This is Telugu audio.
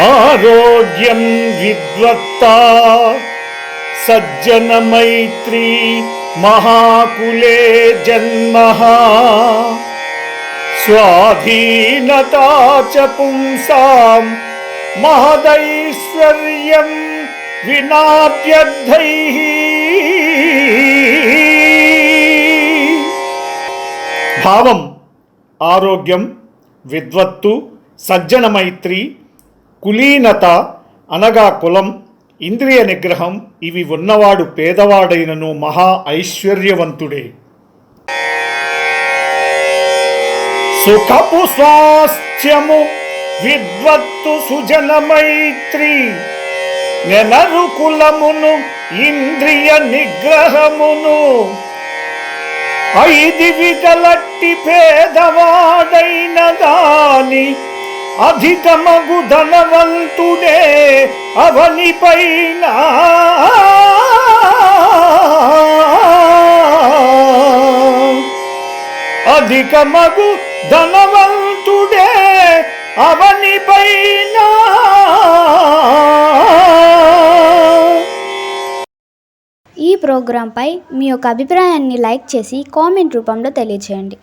ఆరోగ్యం విద్వత్త సజ్జన మైత్రి మహాకులే జన్మ. స్వాధీనత చ పుంసాం మహదైశ్వర్యం వినాప్యర్థై భావం ఆరోగ్యం విద్వత్తు సజ్జన మైత్రి కులీనత అనగా కులం ఇంద్రియ నిగ్రహం ఇవి ఉన్నవాడు పేదవాడైనను మహా ఐశ్వర్యవంతుడే. సుఖపు స్వాస్థ్యము విద్వత్తు సుజన మైత్రి నెనరు కులమును ఇంద్రియ నిగ్రహమును. ఐది విగలట్టి పేదవాడైన దాని అధికమగు ధనవంతుడే అవని పైన. అధికమగు ధనవంతుడే అవని పైన. ఈ ప్రోగ్రాంపై మీ యొక్క అభిప్రాయాన్ని లైక్ చేసి కామెంట్ రూపంలో తెలియజేయండి